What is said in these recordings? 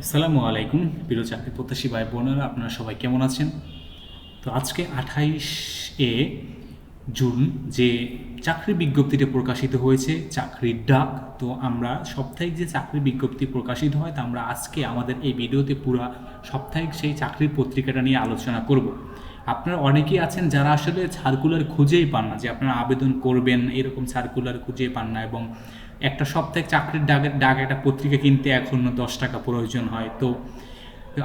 আসসালামু আলাইকুম, প্রিয় চাকরি প্রত্যাশী ভাই বোনেরা, আপনারা সবাই কেমন আছেন? তো আজকে আঠাইশ এ জুন যে চাকরি বিজ্ঞপ্তিটা প্রকাশিত হয়েছে, চাকরির ডাক, তো আমরা সাপ্তাহিক যে চাকরি বিজ্ঞপ্তি প্রকাশিত হয়, তা আমরা আজকে আমাদের এই ভিডিওতে পুরা সাপ্তাহিক সেই চাকরির পত্রিকাটা নিয়ে আলোচনা করব। আপনারা অনেকেই আছেন যারা আসলে সার্কুলার খুঁজেই পান না, যে আপনারা আবেদন করবেন, এরকম সার্কুলার খুঁজেই পান না এবং একটা সপ্তাহে চাকরির ডাকের ডাক একটা পত্রিকা কিনতে এখন দশ টাকা প্রয়োজন হয়। তো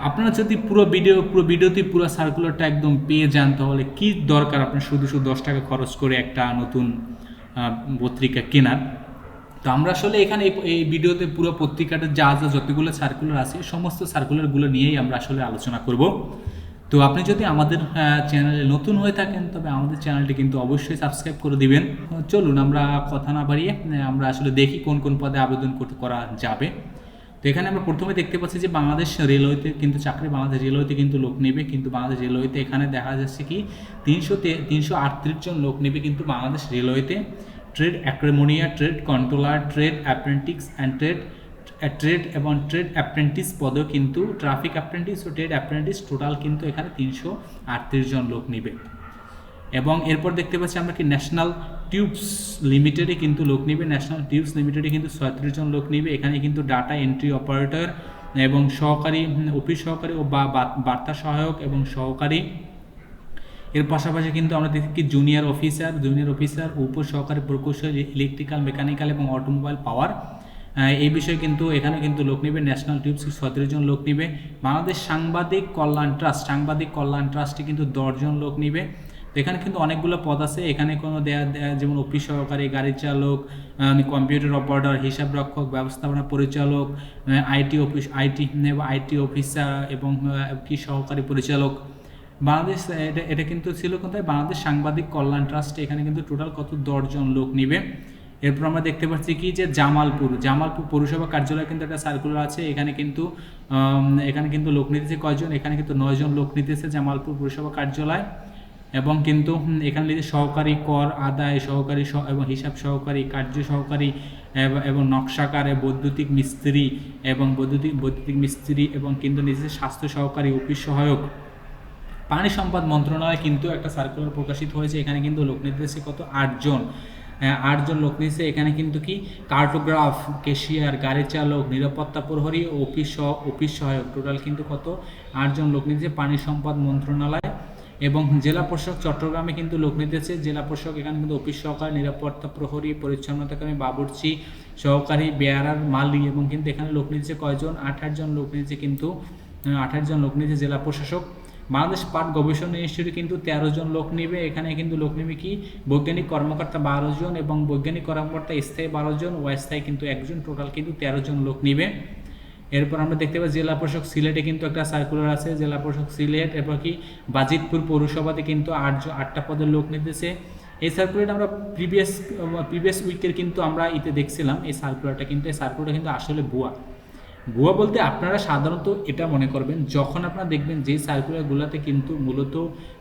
আপনারা যদি পুরো ভিডিও পুরো ভিডিওতে পুরো সার্কুলারটা একদম পেয়ে যান, তাহলে কী দরকার আপনার শুধু শুধু দশ টাকা খরচ করে একটা নতুন পত্রিকা কেনার? তো আমরা আসলে এখানে এই- ভিডিওতে পুরো পত্রিকাটা যা যা যতগুলো সার্কুলার আছে, সমস্ত সার্কুলারগুলো নিয়েই আমরা আসলে আলোচনা করব। তো আপনি যদি আমাদের চ্যানেলে নতুন হয়ে থাকেন, তবে আমাদের চ্যানেলটি কিন্তু অবশ্যই সাবস্ক্রাইব করে দিবেন। চলুন, আমরা কথা না বাড়িয়ে আমরা আসলে দেখি কোন কোন পদে আবেদন করতে করা যাবে। তো এখানে আমরা প্রথমে দেখতে পাচ্ছি যে বাংলাদেশ রেলওয়েতে কিন্তু চাকরি, বাংলাদেশ রেলওয়েতে কিন্তু লোক নেবে, কিন্তু বাংলাদেশ রেলওয়েতে এখানে দেখা যাচ্ছে কি, তিনশো তিনশো আটত্রিশ জন লোক নেবে কিন্তু বাংলাদেশ রেলওয়েতে। Trade অ্যাক্রেমোনিয়া, trade controller, trade apprentice and trade trade এবং ট্রেড অ্যাপ্রেন্টিস পদেও কিন্তু ট্রাফিক অ্যাপ্রেন্টিস ও ট্রেড অ্যাপ্রেন্টিস টোটাল কিন্তু এখানে তিনশো আটত্রিশ জন লোক নেবে। এবং এরপর দেখতে পাচ্ছি আমরা কি ন্যাশনাল টিউবস লিমিটেডে কিন্তু লোক নিবে। ন্যাশনাল টিউবস লিমিটেডে কিন্তু ছয়ত্রিশ জন লোক নিবে। এখানে কিন্তু ডাটা এন্ট্রি অপারেটর এবং সহকারী অফিস সহকারী ও বা বার্তা সহায়ক এবং সহকারী। এর পাশাপাশি কিন্তু আমরা দেখি জুনিয়র অফিসার জুনিয়র অফিসার উপ সহকারী প্রকৌশলী ইলেকট্রিক্যাল মেকানিক্যাল এবং অটোমোবাইল পাওয়ার এই বিষয়ে কিন্তু এখানে কিন্তু লোক নেবে ন্যাশনাল টিউবস সতেরো জন লোক নেবে। বাংলাদেশ সাংবাদিক কল্যাণ ট্রাস্ট, সাংবাদিক কল্যাণ ট্রাস্টে কিন্তু দশজন লোক নেবে। এখানে কিন্তু অনেকগুলো পদ আছে। এখানে কোনো দেয়া দেয়া, যেমন অফিস সহকারী, গাড়ি চালক কম্পিউটার অপারেটর, হিসাব রক্ষক, ব্যবস্থাপনা পরিচালক IT office, IT IT officer এবং কি সহকারী পরিচালক। বাংলাদেশ, এটা এটা কিন্তু ছিল কোথায়? বাংলাদেশ সাংবাদিক কল্যাণ ট্রাস্ট এখানে কিন্তু টোটাল কত? দশজন লোক নিবে। এরপর আমরা দেখতে পাচ্ছি কি যে জামালপুর জামালপুর পৌরসভা কার্যালয় কিন্তু একটা সার্কুলার আছে। এখানে কিন্তু এখানে কিন্তু লোক নিতেছে কয়জন? এখানে কিন্তু নয়জন লোক নিতেছে জামালপুর পৌরসভা কার্যালয়। এবং কিন্তু এখানে লিখে সহকারী কর, আদায়, সহকারী এবং হিসাব সহকারী, কার্য সহকারী, এবং- নকশাকারে বৈদ্যুতিক মিস্ত্রি, এবং বৈদ্যুতিক বৈদ্যুতিক মিস্ত্রি, এবং কিন্তু নিজের স্বাস্থ্য সহকারী, অফিস সহায়ক। পানি সম্পদ মন্ত্রণালয় কিন্তু একটা সার্কুলার প্রকাশিত হয়েছে। এখানে কিন্তু লোক নির্দেশে কত? আটজন। আটজন লোক নিয়েছে এখানে কিন্তু কি? কার্টোগ্রাফ কেশিয়ার গাড়ি চালক, নিরাপত্তা প্রহরী অফিস অফিস সহায়ক। টোটাল কিন্তু কত? আটজন লোক নিয়েছে পানি সম্পদ মন্ত্রণালয় এবং জেলা প্রশাসক চট্টগ্রামে কিন্তু লোক নিতেছে। জেলা প্রশাসক এখানে কিন্তু অফিস সহকারী, নিরাপত্তা প্রহরী পরিচ্ছন্নতাকারী বাবুর্চি, সহকারী, বেয়ারার মালি এবং কিন্তু এখানে লোক নিতেছে কয়জন? আঠাশ জন লোক নিতেছে কিন্তু আঠাশ জন লোক নিতেছে জেলা প্রশাসক। বাংলাদেশ পাট গবেষণা ইনস্টিটিউটে কিন্তু তেরো জন লোক নিবে। এখানে কিন্তু লোক নিবে কি? বৈজ্ঞানিক কর্মকর্তা বারো জন এবং বৈজ্ঞানিক কর্মকর্তা স্থায়ী বারো জন, অস্থায়ী কিন্তু একজন। টোটাল কিন্তু তেরো জন লোক নিবে। এরপর আমরা দেখতে পাই জেলা প্রশাসক সিলেটে কিন্তু একটা সার্কুলার আছে। জেলা প্রশাসক সিলেট, এরপর কি? বাজিতপুর পৌরসভাতে কিন্তু আট আটটা পদের লোক নিতেছে। এই সার্কুলারটা আমরা প্রিভিয়াস প্রিভিয়াস উইকের কিন্তু আমরা ইতে দেখছিলাম। এই সার্কুলারটা কিন্তু, এই সার্কুলারটা কিন্তু আসলে ভুয়া। ভুয়া বলতে আপনারা সাধারণত এটা মনে করবেন, যখন আপনারা দেখবেন যে সার্কুলারগুলোতে কিন্তু মূলত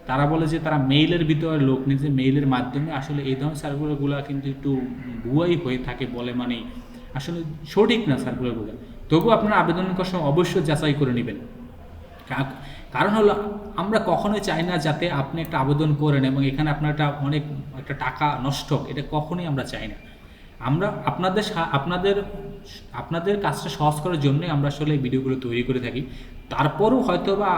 তারা বলে যে তারা মেইলের ভিতরে লোক নিচ্ছে মেইলের মাধ্যমে আসলে এই ধরনের সার্কুলারগুলো কিন্তু একটু ভুয়াই হয়ে থাকে বলে মানে আসলে সঠিক না সার্কুলারগুলো তবু আপনারা আবেদন করার সময় অবশ্যই যাচাই করে নেবেন। কারণ হলো, আমরা কখনোই চাই না যাতে আপনি একটা আবেদন করেন এবং এখানে আপনার একটা অনেক, একটা টাকা নষ্ট এটা কখনোই আমরা চাই না। আমরা আপনাদের আপনাদের আপনাদের কাজটা সহজ করার জন্যই আমরা আসলে এই ভিডিওগুলো তৈরি করে থাকি। তারপরও হয়তো বা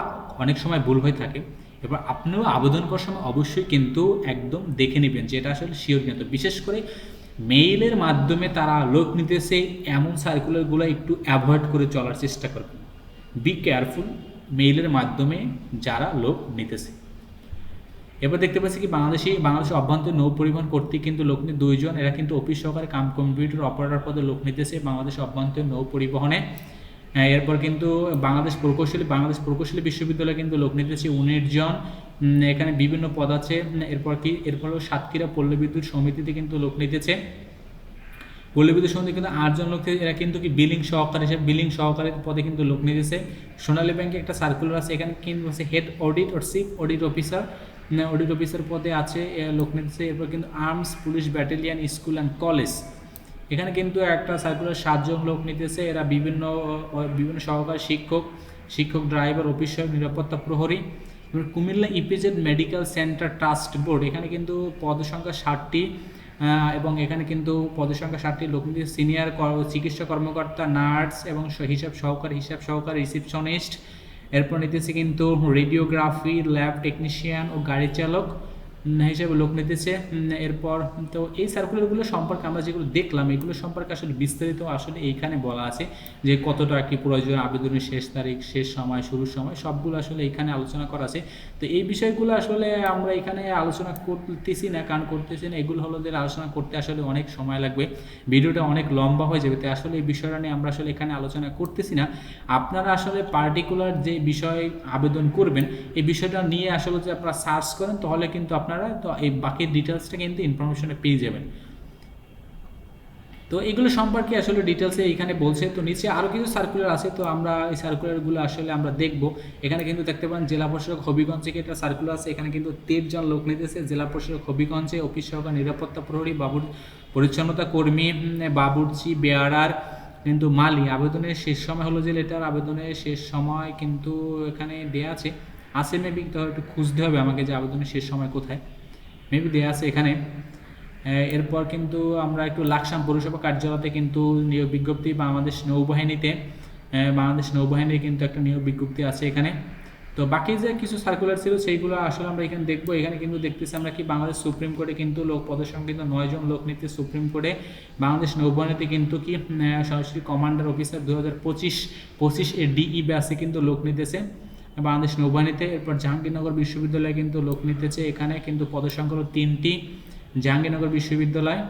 অনেক সময় ভুল হয়ে থাকে। এবার আপনিও আবেদন করার সময় অবশ্যই কিন্তু একদম দেখে নেবেন যে এটা আসলে শিওর কিন্তু বিশেষ করে মেইলের মাধ্যমে তারা লোক নিতেছে, এমন সার্কুলারগুলো একটু অ্যাভয়েড করে চলার চেষ্টা করবেন। বি কেয়ারফুল মেইলের মাধ্যমে যারা লোক নিতেছে। এবার দেখতে পাচ্ছি কি বাংলাদেশি বাংলাদেশের অভ্যন্তরীণ নৌ পরিবহন কর্তৃক কিন্তু লোক দুইজন, এরা কিন্তু অফিস সহকারে কাম কম্পিউটার অপারেটর পদে লোক নিতেছে বাংলাদেশের অভ্যন্তরীণ নৌ পরিবহনে। এরপর কিন্তু বাংলাদেশ প্রকৌশলী বাংলাদেশ প্রকৌশলী বিশ্ববিদ্যালয়ে কিন্তু লোক নিতেছে উনিশ জন। এখানে বিভিন্ন পদ আছে। এরপর কি, এরপর সাতক্ষীরা পল্লী বিদ্যুৎ সমিতিতে কিন্তু লোক নিতেছে। পল্লী বিদ্যুৎ সমিতি কিন্তু আটজন লোক এরা কিন্তু কি বিলিং সহকারী হিসেবে বিলিং সহকারী পদে কিন্তু লোক নিতেছে। সোনালী ব্যাংকে একটা সার্কুলার আছে, এখানে কিন্তু হেড অডিট আর chief audit officer audit officer পদে আছে এ, লোক নিতেছে এরপর কিন্তু arms police battalion school and college এখানে কিন্তু একটা সার্কুলার সাতজন লোক নিতেছে এরা বিভিন্ন বিভিন্ন সহকারী শিক্ষক শিক্ষক ড্রাইভার অফিস নিরাপত্তা প্রহরী। Comilla EPZ medical centre trust board এখানে কিন্তু পদসংখ্যা ষাটটি এবং এখানে কিন্তু পদসংখ্যা ষাটটি লোক নিতেছে সিনিয়র চিকিৎসা কর্মকর্তা নার্স এবং হিসাব সহকারী হিসাব সহকারী রিসিপশনিস্ট এরপর নিতেছে কিন্তু রেডিওগ্রাফি ল্যাব টেকনিশিয়ান ও গাড়ি চালক হিসেবে লোক নিতেছে এরপর তো এই সার্কুলারগুলো সম্পর্কে আমরা যেগুলো দেখলাম, এগুলো সম্পর্কে আসলে বিস্তারিত আসলে এইখানে বলা আছে যে কতটা কি প্রয়োজন, আবেদনের শেষ তারিখ, শেষ সময়, শুরুর সময়, সবগুলো আসলে এখানে আলোচনা করা আছে। তো এই বিষয়গুলো আসলে আমরা এখানে আলোচনা করতেছি না, কারণ করতেছি না, এগুলো হলো যে আলোচনা করতে আসলে অনেক সময় লাগবে। ভিডিওটা অনেক লম্বা হয়ে যাবে, তাই আসলে এই বিষয়টা নিয়ে আমরা আসলে এখানে আলোচনা করতেছি না। আপনারা আসলে পার্টিকুলার যে বিষয় আবেদন করবেন, এই বিষয়টা নিয়ে আসলে যে আপনারা সার্চ করেন, তাহলে কিন্তু আপনারা, তো এই বাকি ডিটেলসটা কিন্তু ইনফরমেশনে পেয়ে যাবেন। তো এগুলো সম্পর্কে আসলে ডিটেলসে এখানে বলছে, তো নিচে আরও কিছু সার্কুলার আছে, তো আমরা এই সার্কুলারগুলো আসলে আমরা দেখব। এখানে কিন্তু দেখতে পান, জেলা প্রশাসক হবিগঞ্জ থেকে একটা সার্কুলার আছে, এখানে কিন্তু জন লোক নিতেছে। জেলা প্রশাসক হবিগঞ্জে অফিস সহকার নিরাপত্তা প্রহরী বাবুর পরিচ্ছন্নতা কর্মী বাবুর্চি, বেয়ারার কিন্তু মালি। আবেদনের শেষ সময় হলো যে লেটার আবেদনের শেষ সময় কিন্তু এখানে দেয়া আছে। আছে মেবি তো একটু খুঁজতে হবে আমাকে যে আবেদনের শেষ সময় কোথায়। মেবি দেওয়া আছে এখানে। এরপর কিন্তু আমরা একটু লাকসাম পৌরসভা কার্যালয়তে কিন্তু নিয়োগ বিজ্ঞপ্তি বাংলাদেশ নৌবাহিনীতে বাংলাদেশ নৌবাহিনীর কিন্তু একটা নিয়োগ বিজ্ঞপ্তি আছে এখানে। তো বাকি যে কিছু সার্কুলার ছিল সেইগুলো আসলে আমরা এখানে দেখব। এখানে কিন্তু দেখতেছি আমরা কি বাংলাদেশ সুপ্রিম কোর্টে কিন্তু লোক পদের কিন্তু নয়জন লোক নিতে সুপ্রিম কোর্টে। বাংলাদেশ নৌবাহিনীতে কিন্তু কি সরাসরি কমান্ডার অফিসার দু হাজার পঁচিশ পঁচিশ এ ডিই ব্যাসে কিন্তু লোক নিতেছে। বাংলাদেশ নৌবাহিনীতে। এরপর জাহাঙ্গীরনগর বিশ্ববিদ্যালয়ে কিন্তু লোক নিতেছে এখানে, কিন্তু পদসংখ্যা তিনটি। জাহাঙ্গীরনগর বিশ্ববিদ্যালয়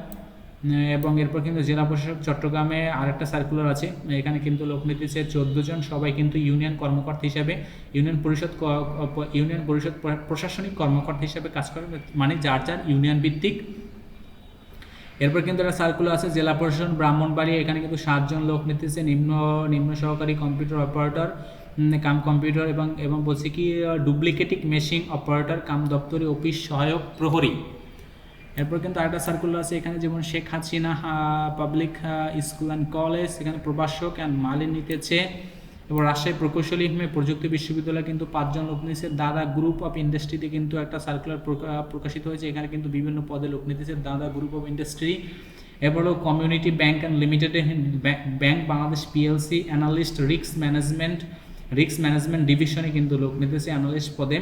এবং এরপর কিন্তু জেলা প্রশাসক চট্টগ্রামে আরেকটা সার্কুলার আছে। এখানে কিন্তু লোক নিতেছে চোদ্দ জন, সবাই কিন্তু ইউনিয়ন কর্মকর্তা হিসাবে ইউনিয়ন পরিষদ ইউনিয়ন পরিষদ প্রশাসনিক কর্মকর্তা হিসাবে কাজ করে মানে যার যার ইউনিয়ন ভিত্তিক। এরপর কিন্তু একটা সার্কুলার আছে, জেলা প্রশাসন ব্রাহ্মণবাড়ি এখানে কিন্তু সাতজন লোক নিতেছে, নিম্ন নিম্ন সহকারী কম্পিউটার অপারেটর কাম কম্পিউটার এবং এবং বলছে কি ডুপ্লিকেটিক মেশিন অপারেটর, কাম দপ্তরে, অফিস সহায়ক, প্রহরী। এরপর কিন্তু আরেকটা সার্কুলার আছে, এখানে যেমন Sheikh Hasina public school and college এখানে প্রভাষক অ্যান্ড মালি নিতেছে। এবং রাজশাহী প্রকৌশলী হিমে প্রযুক্তি বিশ্ববিদ্যালয় কিন্তু পাঁচজন লোক নিতেছে দাদা গ্রুপ অফ ইন্ডাস্ট্রিতে কিন্তু একটা সার্কুলার প্রকাশিত হয়েছে, এখানে কিন্তু বিভিন্ন পদে লোক নিতেছে, দাদা গ্রুপ অফ ইন্ডাস্ট্রি এরপরও community bank and limited bank Bangladesh PLC analyst রিক্স ম্যানেজমেন্ট রিক্স ম্যানেজমেন্ট ডিভিশনে কিন্তু লোক নিতেছে অ্যানালিস্ট পদে।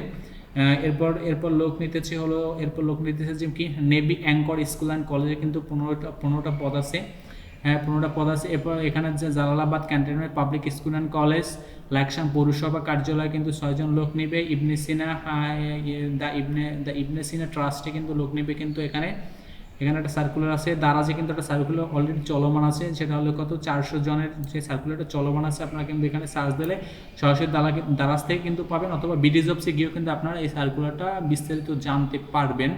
এরপর এরপর লোক নিতেছে হলো, এরপর লোক নিতেছে যে কি? নেভি অ্যাঙ্কর স্কুল অ্যান্ড কলেজে কিন্তু পনেরোটা পনেরোটা পদ আছে। হ্যাঁ পনেরোটা পদ আছে। এরপর এখানে যে Jalalabad cantonment public school and college Laksam পৌরসভা কার্যালয়ে কিন্তু ছয়জন লোক নেবে। ইবনে সিনা দ্য ইবনে দ্য ইবনে সিনা ট্রাস্টে কিন্তু লোক নেবে কিন্তু এখানে। এখানে একটা সার্কুলার আছে দারাজে কিন্তু একটা সার্কুলার অলরেডি চলমান আছে, সেটা হলো কত? চারশো জনের যে সার্কুলারটা চলমান আছে, আপনারা কিন্তু এখানে সার্চ দিলে সরাসরি দালা দারাজ থেকে কিন্তু পাবেন, অথবা বিডিজ অফিসে গিয়েও কিন্তু আপনারা এই সার্কুলারটা বিস্তারিত জানতে পারবেন।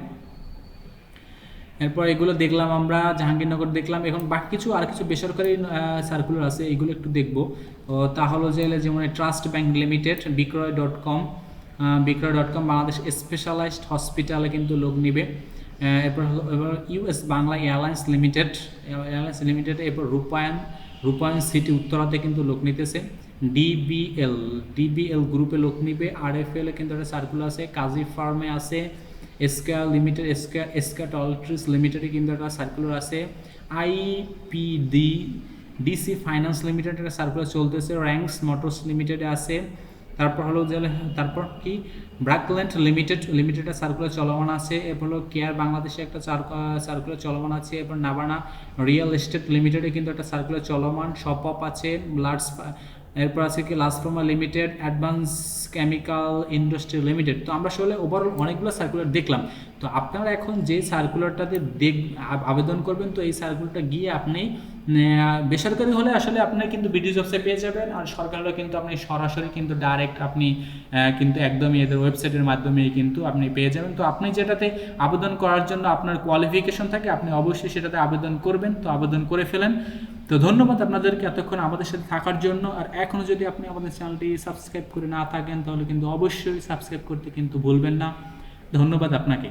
এরপর এগুলো দেখলাম আমরা, জাহাঙ্গীরনগর দেখলাম, এখন বাকি কিছু আর কিছু বেসরকারি সার্কুলার আছে, এগুলো একটু দেখব। তা হলো যে যেমন trust bank limited Bikroy dot com Bikroy dot com Bangladesh specialised হসপিটালে কিন্তু লোক নিবে। এরপর হলো, এবার US Bangla airlines limited airlines limited এরপর রূপায়ণ রূপায়ণ সিটি উত্তরাতে কিন্তু লোক নিতেছে। ডিবিএল ডিবিএল গ্রুপে লোক নিবে আর এফ এল কিন্তু একটা সার্কুলার আছে, কাজী ফার্মে আছে এসকা লিমিটেড এসকা এসকা টলট্রিস লিমিটেডে কিন্তু একটা সার্কুলার আছে। আইপিডি ডিসি ফাইন্যান্স লিমিটেড একটা সার্কুলার চলতেছে র্যাঙ্কস মোটরস লিমিটেডে আছে। তারপর হলো যে তারপর কি? ব্র্যাকল্যান্ড লিমিটেড লিমিটেড সার্কুলার চলমান আছে। এরপর হলো কেয়ার বাংলাদেশে একটা সার্কুলার চলমান আছে। এরপর নাবানা রিয়েল এস্টেট লিমিটেডে কিন্তু একটা সার্কুলার চলমান। শপ অপ আছে লার্জ এরপর আছে কি? লাস্টফর্মা limited advance chemical industry limited তো আমরা আসলে ওভারঅল অনেকগুলো সার্কুলার দেখলাম। তো আপনারা এখন যে সার্কুলারটাতে দেখ আবেদন করবেন, তো এই সার্কুলারটা গিয়ে আপনি বেসরকারি হলে আসলে আপনার কিন্তু বিডিও জবসে পেয়ে যাবেন আর সরকারিও কিন্তু আপনি সরাসরি কিন্তু ডাইরেক্ট আপনি কিন্তু একদমই এদের ওয়েবসাইটের মাধ্যমে কিন্তু আপনি পেয়ে যাবেন। তো আপনি যেটাতে আবেদন করার জন্য আপনার কোয়ালিফিকেশন থাকে, আপনি অবশ্যই সেটাতে আবেদন করবেন। তো আবেদন করে ফেলেন। তো ধন্যবাদ আপনাদেরকে এতক্ষণ আমাদের সাথে থাকার জন্য। আর এখনও যদি আপনি আমাদের চ্যানেলটি সাবস্ক্রাইব করে না থাকেন, তাহলে কিন্তু অবশ্যই সাবস্ক্রাইব করতে কিন্তু ভুলবেন না। ধন্যবাদ আপনাকে।